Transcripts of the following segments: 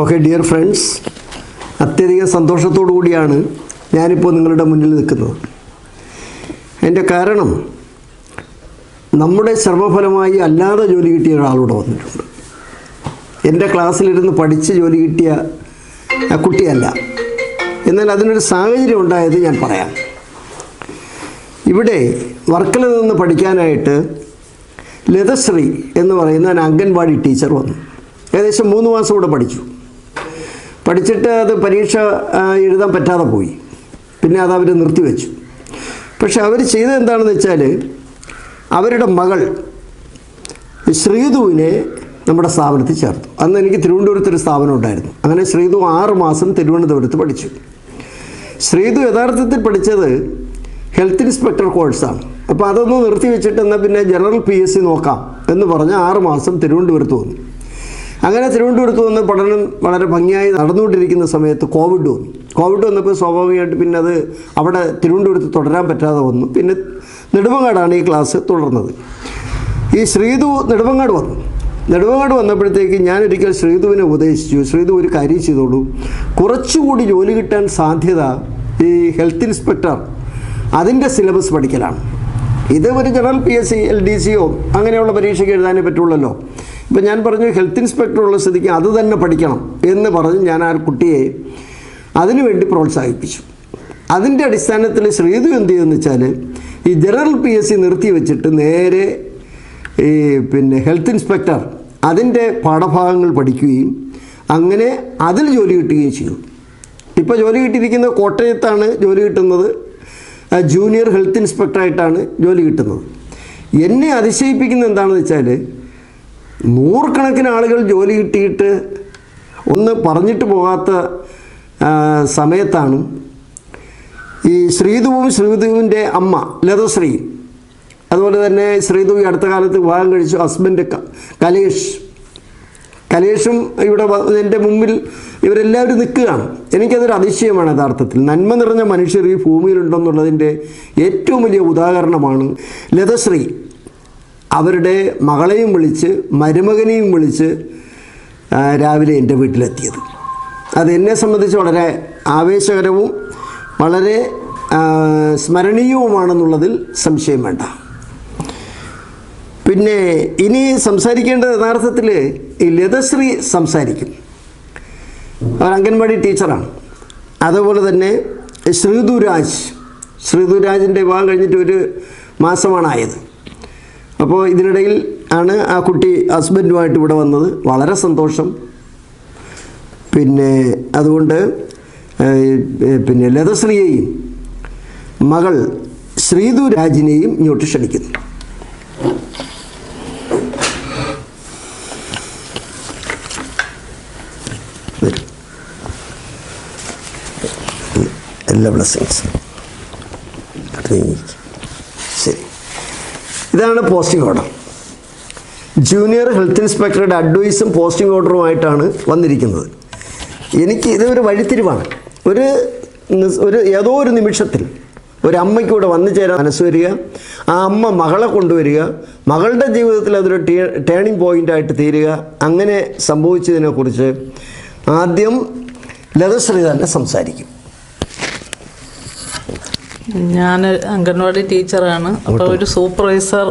Okay dear friends അത്യധികം സന്തോഷത്തോടു കൂടിയാണ് ഞാനിപ്പോൾ നിങ്ങളുടെ മുന്നിൽ നിൽക്കുന്നത്. എന്റെ കാരണം നമ്മുടെ ശ്രമഫലമായി അല്ലാതെ ജോലി കിട്ടിയ ഒരാളൂടെ വന്നിട്ടുണ്ട്. എന്റെ ക്ലാസ്സിലിരുന്ന് പഠിച്ച് ജോലി കിട്ടിയ കുട്ടിയല്ല. എന്നാൽ അതിനൊരു സാഹചര്യം ഉണ്ടായത് ഞാൻ പറയാം. ഇവിടെ വർക്കല നിന്ന് പഠിക്കാനായിട്ട് ലതശ്രീ എന്ന് പറയുന്ന അംഗൻവാടി ടീച്ചർ വന്നു. ഏകദേശം മൂന്ന് മാസം കൂടെ പഠിച്ചു. പഠിച്ചിട്ട് അത് പരീക്ഷ എഴുതാൻ പറ്റാതെ പോയി. പിന്നെ അത് അവർ നിർത്തിവെച്ചു. പക്ഷെ അവർ ചെയ്തത് എന്താണെന്ന് വെച്ചാൽ അവരുടെ മകൾ ശ്രീതുവിനെ നമ്മുടെ സ്ഥാപനത്തിൽ ചേർത്തു. അന്ന് എനിക്ക് തിരുവനന്തപുരത്ത് ഒരു സ്ഥാപനം ഉണ്ടായിരുന്നു. അങ്ങനെ ശ്രീതു ആറ് മാസം തിരുവനന്തപുരത്ത് പഠിച്ചു. ശ്രീതു യഥാർത്ഥത്തിൽ പഠിച്ചത് ഹെൽത്ത് ഇൻസ്പെക്ടർ കോഴ്സാണ്. അപ്പോൾ അതൊന്ന് നിർത്തി വെച്ചിട്ട് എന്നാൽ പിന്നെ ജനറൽ പി എസ് സി നോക്കാം എന്ന് പറഞ്ഞ് ആറ് മാസം തിരുവനന്തപുരത്ത് വന്നു. അങ്ങനെ തിരുവനന്തപുരത്ത് വന്ന് പഠനം വളരെ ഭംഗിയായി നടന്നുകൊണ്ടിരിക്കുന്ന സമയത്ത് കോവിഡ് വന്നു. കോവിഡ് വന്നപ്പോൾ സ്വാഭാവികമായിട്ട് പിന്നെ അത് അവിടെ തിരുവനന്തപുരത്ത് തുടരാൻ പറ്റാതെ വന്നു. പിന്നെ നെടുമങ്ങാടാണ് ഈ ക്ലാസ് തുടർന്നത്. ഈ ശ്രീതു നെടുമങ്ങാട് വന്നു. നെടുമങ്ങാട് വന്നപ്പോഴത്തേക്ക് ഞാനൊരിക്കൽ ശ്രീതുവിനെ ഉപദേശിച്ചു. ശ്രീതു ഒരു കാര്യം ചെയ്തോളൂ. കുറച്ചുകൂടി ജോലി കിട്ടാൻ സാധ്യത ഈ ഹെൽത്ത് ഇൻസ്പെക്ടർ അതിന്റെ സിലബസ് പഠിക്കലാണ്. ഇത് ഒരു general P S C L D സിയോ അങ്ങനെയുള്ള പരീക്ഷയ്ക്ക് എഴുതാനേ പറ്റുള്ളല്ലോ. ഇപ്പം ഞാൻ പറഞ്ഞു ഹെൽത്ത് ഇൻസ്പെക്ടർ ഉള്ള സ്ഥിതിക്ക് അത് തന്നെ പഠിക്കണം എന്ന് പറഞ്ഞ് ഞാൻ ആ കുട്ടിയെ അതിനുവേണ്ടി പ്രോത്സാഹിപ്പിച്ചു. അതിന്റെ അടിസ്ഥാനത്തിൽ ശ്രീതു എന്ത് ചെയ്തെന്ന് വെച്ചാൽ ഈ ജനറൽ പി എസ് സി നിർത്തി വെച്ചിട്ട് നേരെ ഈ പിന്നെ ഹെൽത്ത് ഇൻസ്പെക്ടർ അതിന്റെ പാഠഭാഗങ്ങൾ പഠിക്കുകയും അങ്ങനെ അതിൽ ജോലി കിട്ടുകയും ചെയ്തു. ഇപ്പോൾ ജോലി കിട്ടിയിരിക്കുന്ന കോട്ടയത്താണ് ജോലി കിട്ടുന്നത് ജൂനിയർ ഹെൽത്ത് ഇൻസ്പെക്ടറായിട്ടാണ് ജോലി കിട്ടുന്നത്. എന്നെ അതിശയിപ്പിക്കുന്നത് എന്താണെന്ന് വെച്ചാൽ നൂറുകണക്കിന് ആളുകൾ ജോലി കിട്ടിയിട്ട് ഒന്ന് പറഞ്ഞിട്ട് പോകാത്ത സമയത്താണ് ഈ ശ്രീധുവും ശ്രീധുവിന്റെ അമ്മ ലതശ്രീ. അതുപോലെ തന്നെ ശ്രീധു ഈ അടുത്ത കാലത്ത് വിവാഹം കഴിച്ചു ഹസ്ബൻഡ് കലേഷ്. കലേഷും ഇവിടെ എന്റെ മുമ്പിൽ ഇവരെല്ലാവരും നിൽക്കുകയാണ്. എനിക്കതൊരു അതിശയമാണ് യഥാർത്ഥത്തിൽ. നന്മ നിറഞ്ഞ മനുഷ്യർ ഈ ഭൂമിയിലുണ്ടെന്നുള്ളതിന്റെ ഏറ്റവും വലിയ ഉദാഹരണമാണ് ലതശ്രീ. അവരുടെ മകളെയും വിളിച്ച് മരുമകനെയും വിളിച്ച് രാവിലെ എന്റെ വീട്ടിലെത്തിയത്. അത് എന്നെ സംബന്ധിച്ച് വളരെ ആവേശകരവും വളരെ സ്മരണീയവുമാണെന്നുള്ളതിൽ സംശയം വേണ്ട. പിന്നെ ഇനി സംസാരിക്കേണ്ടത് യഥാർത്ഥത്തിൽ ഈ ലതശ്രീ സംസാരിക്കും. അവർ അംഗൻവാടി ടീച്ചറാണ്. അതുപോലെ തന്നെ ശ്രീധുരാജ്. ശ്രീധുരാജിന്റെ വിവാഹം കഴിഞ്ഞിട്ട് ഒരു മാസമാണ് ആയത്. അപ്പോൾ ഇതിനിടയിൽ ആണ് ആ കുട്ടി ഹസ്ബൻഡുമായിട്ട് ഇവിടെ വന്നത്. വളരെ സന്തോഷം. പിന്നെ അതുകൊണ്ട് പിന്നെ ലതശ്രീയെയും മകൾ ശ്രീതു രാജിനെയും ഇങ്ങോട്ട് ക്ഷണിക്കുന്നു. എല്ലാ ബ്ലസ്സിങ്സ് ശരി ഇതാണ് പോസ്റ്റിംഗ് ഓർഡർ ജൂനിയർ ഹെൽത്ത് ഇൻസ്പെക്ടറുടെ അഡ്വൈസും പോസ്റ്റിംഗ് ഓർഡറുമായിട്ടാണ് വന്നിരിക്കുന്നത്. എനിക്ക് ഇതൊരു വഴിത്തിരിവാണ്. ഒരു ഒരു ഏതോ ഒരു നിമിഷത്തിൽ ഒരു ഇവിടെ വന്നു ചേരാൻ മനസ്സ് വരിക ആ അമ്മ മകളെ കൊണ്ടുവരിക മകളുടെ ജീവിതത്തിൽ അതൊരു ടേ ടേണിംഗ് പോയിന്റായിട്ട് തീരുക അങ്ങനെ സംഭവിച്ചതിനെക്കുറിച്ച് ആദ്യം ലതശ്രീ തന്നെ സംസാരിക്കും. ഞാൻ അംഗൻവാടി ടീച്ചറാണ്. അപ്പോൾ ഒരു സൂപ്പർവൈസർ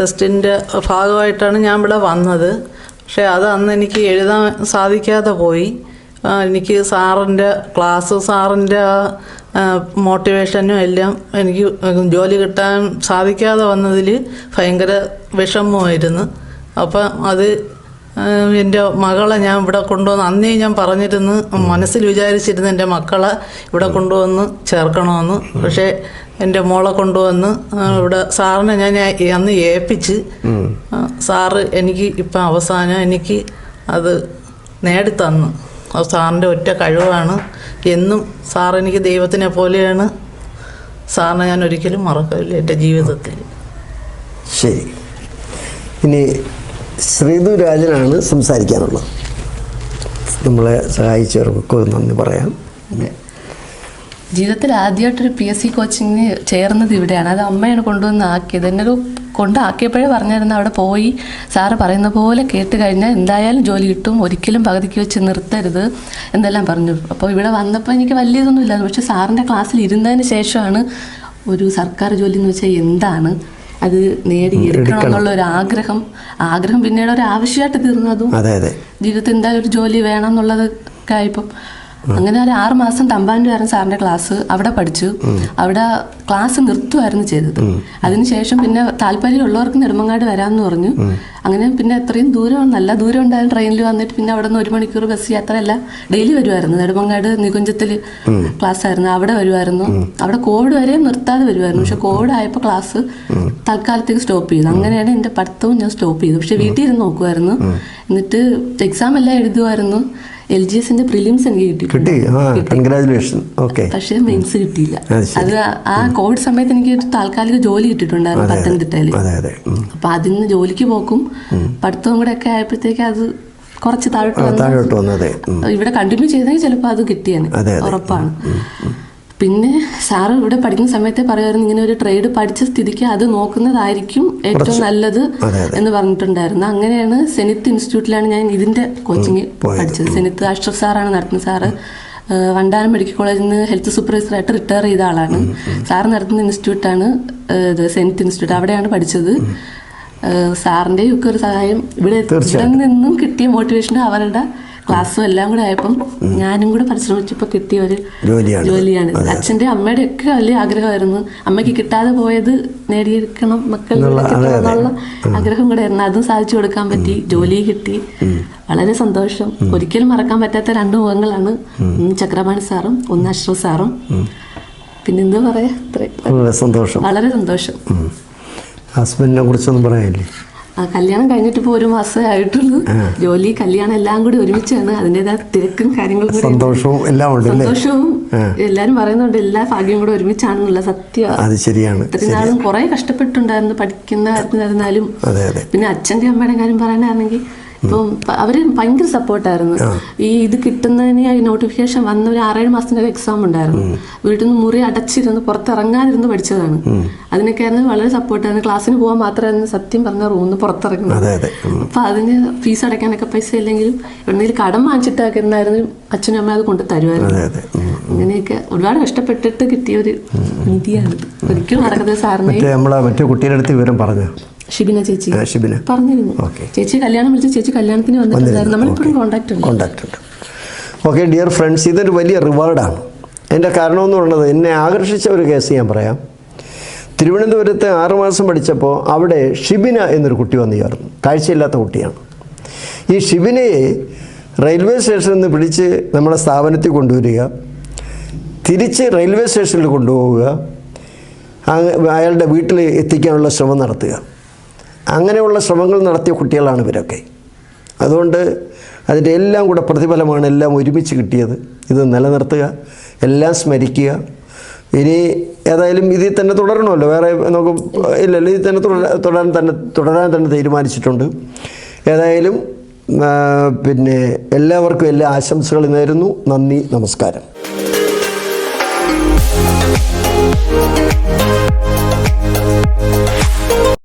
ടെസ്റ്റിന്റെ ഭാഗമായിട്ടാണ് ഞാൻ ഇവിടെ വന്നത്. പക്ഷേ അത് അന്ന് എനിക്ക് എഴുതാൻ സാധിക്കാതെ പോയി. എനിക്ക് സാറിന്റെ ക്ലാസ് സാറിന്റെ മോട്ടിവേഷനും എല്ലാം എനിക്ക് ജോലി കിട്ടാൻ സാധിക്കാതെ വന്നതിൽ ഭയങ്കര വിഷമമായിരുന്നു. അപ്പം അത് എന്റെ മകളെ ഞാൻ ഇവിടെ കൊണ്ടുവന്ന് അന്നേ ഞാൻ പറഞ്ഞിരുന്നു മനസ്സിൽ വിചാരിച്ചിരുന്നു എന്റെ മക്കളെ ഇവിടെ കൊണ്ടുവന്ന് ചേർക്കണമെന്ന്. പക്ഷേ എന്റെ മോളെ കൊണ്ടുവന്ന് ഇവിടെ സാറിനെ ഞാൻ അന്ന് ഏൽപ്പിച്ച് സാറ് എനിക്ക് ഇപ്പം അവസാനം എനിക്ക് അത് നേടിത്തന്നു. അത് സാറിന്റെ ഒറ്റ കഴിവാണ്. എന്നും സാർ എനിക്ക് ദൈവത്തിനെ പോലെയാണ്. സാറിനെ ഞാൻ ഒരിക്കലും മറക്കില്ല എന്റെ ജീവിതത്തിൽ. ശരി. ഇനി ശ്രീധു രാജനാണ് സംസാരിക്കാനുള്ളത്. നമ്മളെ സഹായിച്ചവർക്കൊക്കെ നന്ദി പറയാം. ജീവിതത്തിൽ ആദ്യമായിട്ടൊരു പി എസ് സി കോച്ചിങ്ങിന് ചേർന്നത് ഇവിടെയാണ്. അത് അമ്മയാണ് കൊണ്ടുവന്ന് ആക്കിയത്. എന്നെ കൊണ്ടാക്കിയപ്പോഴേ പറഞ്ഞിരുന്നു അവിടെ പോയി. സാറ് പറയുന്ന പോലെ കേട്ട് കഴിഞ്ഞാൽ എന്തായാലും ജോലി കിട്ടും. ഒരിക്കലും പകുതിക്ക് വെച്ച് നിർത്തരുത് എന്തെല്ലാം പറഞ്ഞു. അപ്പോൾ ഇവിടെ വന്നപ്പോൾ എനിക്ക് വലിയതൊന്നും ഇല്ലായിരുന്നു. പക്ഷെ സാറിന്റെ ക്ലാസ്സിൽ ഇരുന്നതിന് ശേഷമാണ് ഒരു സർക്കാർ ജോലി എന്ന് വെച്ചാൽ എന്താണ്? അത് നേടിയെടുക്കണം എന്നുള്ള ഒരു ആഗ്രഹം ആഗ്രഹം പിന്നീട് ഒരു ആവശ്യമായിട്ട് തീർന്നതും ജീവിതത്തിൽ എന്തായാലും ഒരു ജോലി വേണം എന്നുള്ളതൊക്കെ ആയപ്പം അങ്ങനെ ഒരു ആറ് മാസം തമ്പാന്റെ സാറിന്റെ ക്ലാസ് അവിടെ പഠിച്ചു. അവിടെ ക്ലാസ് നിർത്തുമായിരുന്നു ചെയ്തത്. അതിനുശേഷം പിന്നെ താല്പര്യമുള്ളവർക്ക് നെടുമങ്ങാട് വരാമെന്ന് പറഞ്ഞു. അങ്ങനെ പിന്നെ എത്രയും ദൂരം നല്ല ദൂരം ഉണ്ടായിരുന്നു ട്രെയിനിൽ വന്നിട്ട് പിന്നെ അവിടെ നിന്ന് ഒരു മണിക്കൂർ ബസ് യാത്രയല്ല ഡെയിലി വരുമായിരുന്നു നെടുമങ്ങാട് നികുഞ്ചത്തിൽ ക്ലാസ് ആയിരുന്നു. അവിടെ വരുമായിരുന്നു അവിടെ കോവിഡ് വരെ നിർത്താതെ വരുമായിരുന്നു പക്ഷെ കോവിഡ് ആയപ്പോൾ ക്ലാസ് തൽക്കാലത്തേക്ക് സ്റ്റോപ്പ് ചെയ്തു. അങ്ങനെയാണ് എന്റെ പഠിത്തവും ഞാൻ സ്റ്റോപ്പ് ചെയ്തു. പക്ഷെ വീട്ടിൽ ഇരുന്ന് നോക്കുമായിരുന്നു എന്നിട്ട് എക്സാം എല്ലാം എഴുതുമായിരുന്നു എൽ ജി എസിന്റെ പ്രിലിംസ് എനിക്ക് കിട്ടി. കൺഗ്രാചുലേഷൻ ഓക്കെ പക്ഷേ മെയിൻസ് കിട്ടിയില്ല. അത് ആ കോവിഡ് സമയത്ത് എനിക്ക് താൽക്കാലിക ജോലി കിട്ടിയിട്ടുണ്ടായിരുന്നു പത്തനംതിട്ടയിൽ അപ്പൊ അതിൽ നിന്ന് ജോലിക്ക് പോക്കും. പഠിത്തവും കൂടെ ഒക്കെ ആയപ്പോഴത്തേക്ക് അത് കുറച്ച് താഴോട്ട് വന്നതെ. ഇവിടെ കണ്ടിന്യൂ ചെയ്തെങ്കിൽ ചിലപ്പോൾ അത് കിട്ടിയാണ്. ഉറപ്പാണ്. പിന്നെ സാറ് ഇവിടെ പഠിക്കുന്ന സമയത്തെ പറയുമായിരുന്നു ഇങ്ങനെ ഒരു ട്രേഡ് പഠിച്ച സ്ഥിതിക്ക് അത് നോക്കുന്നതായിരിക്കും ഏറ്റവും നല്ലത്. എന്ന് പറഞ്ഞിട്ടുണ്ടായിരുന്നു. അങ്ങനെയാണ് സെനിത്ത് ഇൻസ്റ്റിറ്റ്യൂട്ടിലാണ് ഞാൻ ഇതിന്റെ കോച്ചിങ് പഠിച്ചത്. സെനിത്ത് അഷ്റഫ് സാറാണ് നടത്തുന്നത് സാറ്. വണ്ടാനം മെഡിക്കൽ കോളേജിൽ നിന്ന് ഹെൽത്ത് സൂപ്പർവൈസറായിട്ട് റിട്ടയർ ചെയ്ത ആളാണ്. സാർ നടത്തുന്ന ഇൻസ്റ്റിറ്റ്യൂട്ടാണ് ആണ് ഇത് സെനിത്ത് ഇൻസ്റ്റിറ്റ്യൂട്ട്. അവിടെയാണ് പഠിച്ചത്. സാറിന്റെയും സാറിന്റെയും ഒക്കെ ഒരു സഹായം ഇവിടെ നിന്നും കിട്ടിയ മോട്ടിവേഷൻ അവരുടെ ക്ലാസ്സും എല്ലാം കൂടെ ആയപ്പം ഞാനും കൂടെ പരിശ്രമിച്ചപ്പോൾ കിട്ടിയ ഒരു ജോലിയാണ്. അച്ഛന്റെ അച്ഛന്റെ അമ്മയുടെ ഒക്കെ വലിയ ആഗ്രഹമായിരുന്നു. അമ്മയ്ക്ക് കിട്ടാതെ പോയത് നേടിയെടുക്കണം മക്കൾ എന്നുള്ള ആഗ്രഹം കൂടെ ആയിരുന്നു. അതും സാധിച്ചു കൊടുക്കാൻ പറ്റി. ജോലി കിട്ടി. വളരെ സന്തോഷം. ഒരിക്കലും മറക്കാൻ പറ്റാത്ത രണ്ട് മുഖങ്ങളാണ് ഒന്ന് ചക്രപാണി സാറും ഒന്ന് അഷ്റഫ് സാറും. പിന്നെന്താ പറയാ. വളരെ സന്തോഷം. ഹസ്ബൻഡിനെ കുറിച്ചൊന്നും പറയാനില്ലേ? കല്യാണം കഴിഞ്ഞിട്ട് ഇപ്പോൾ ഒരു മാസമേ ആയിട്ടുള്ളൂ. ജോലി കല്യാണം എല്ലാം കൂടി ഒരുമിച്ചാണ്. അതിന്റെതായ തിരക്കും കാര്യങ്ങളും സന്തോഷവും എല്ലാം ഉണ്ട് സന്തോഷവും എല്ലാരും പറയുന്നുണ്ട് എല്ലാ ഭാഗ്യവും കൂടെ ഒരുമിച്ചാണെന്നുള്ള സത്യം. അത് ശരിയാണ്. ഇത്രയും നാളും കുറെ കഷ്ടപ്പെട്ടുണ്ടായിരുന്നു പഠിക്കുന്ന കാര്യത്തിനായിരുന്നാലും. പിന്നെ അച്ഛന്റെ അമ്മയുടെ കാര്യം പറയാനാണെങ്കിൽ അപ്പം അവർ ഭയങ്കര സപ്പോർട്ടായിരുന്നു. ഈ ഇത് കിട്ടുന്നതിന് ഈ നോട്ടിഫിക്കേഷൻ വന്ന ഒരു ആറേഴ് മാസത്തിന്റെ ഒരു എക്സാം ഉണ്ടായിരുന്നു. വീട്ടിൽ നിന്ന് മുറി അടച്ചിരുന്ന് പുറത്തിറങ്ങാതിരുന്ന് പഠിച്ചതാണ്. അതിനൊക്കെയായിരുന്നു വളരെ സപ്പോർട്ടായിരുന്നു ക്ലാസ്സിന് പോകാൻ മാത്രമായിരുന്നു സത്യം പറഞ്ഞ റൂമിൽ നിന്ന് പുറത്തിറങ്ങുന്നത്. അപ്പൊ അതിന് ഫീസ് അടയ്ക്കാനൊക്കെ പൈസ ഇല്ലെങ്കിലും എവിടെയെങ്കിലും കടം വാങ്ങിച്ചിട്ടൊക്കെ ഉണ്ടായിരുന്നു അച്ഛനും അമ്മ അത് കൊണ്ട് തരുമായിരുന്നു അങ്ങനെയൊക്കെ ഒരുപാട് കഷ്ടപ്പെട്ടിട്ട് കിട്ടിയ ഒരു നിധിയാണ് ഒരിക്കലും നടക്കുന്നത് സാറിന്. നമ്മളെ മറ്റേ കുട്ടിയുടെ അടുത്ത് വിവരം പറഞ്ഞു. ഷിബിന ചേച്ചി. ഷിബിന. പറഞ്ഞിരുന്നു. ഓക്കെ. ചേച്ചി കല്യാണം വിളിച്ച് ചേച്ചി കല്യാണത്തിന് വന്നിട്ടുണ്ടായിരുന്നു നമ്മളിപ്പോഴും കോണ്ടാക്ട് ഉണ്ട്. കോണ്ടാക്ട് ഉണ്ട്. ഓക്കെ ഡിയർ ഫ്രണ്ട്സ് ഇതൊരു വലിയ റിവാർഡാണ് എന്റെ കാരണമെന്ന് പറയുന്നത് എന്നെ ആകർഷിച്ച ഒരു കേസ് ഞാൻ പറയാം. തിരുവനന്തപുരത്ത് ആറുമാസം പഠിച്ചപ്പോൾ അവിടെ ഷിബിന എന്നൊരു കുട്ടി വന്നു ചേർന്നു. കാഴ്ചയില്ലാത്ത കുട്ടിയാണ്. ഈ ഷിബിനയെ റെയിൽവേ സ്റ്റേഷനിൽ നിന്ന് പിടിച്ച് നമ്മളെ സ്ഥാപനത്തിൽ കൊണ്ടുവരിക തിരിച്ച് റെയിൽവേ സ്റ്റേഷനിൽ കൊണ്ടുപോവുക അയാളുടെ വീട്ടിൽ എത്തിക്കാനുള്ള ശ്രമം നടത്തുക. അങ്ങനെയുള്ള ശ്രമങ്ങൾ നടത്തിയ കുട്ടികളാണ് ഇവരൊക്കെ. അതുകൊണ്ട് അതിന്റെ എല്ലാം കൂടെ പ്രതിഫലമാണ് എല്ലാം ഒരുമിച്ച് കിട്ടിയത്. ഇത് നിലനിർത്തുക എല്ലാം സ്മരിക്കുക. ഇനി ഏതായാലും ഇതിൽ തന്നെ തുടരണമല്ലോ. വേറെ നമുക്ക് ഇല്ലല്ലോ. ഇതിൽ തന്നെ തുടരാൻ തന്നെ തുടരാൻ തന്നെ തീരുമാനിച്ചിട്ടുണ്ട്. ഏതായാലും പിന്നെ എല്ലാവർക്കും എല്ലാ ആശംസകളും നേരുന്നു. നന്ദി നമസ്കാരം.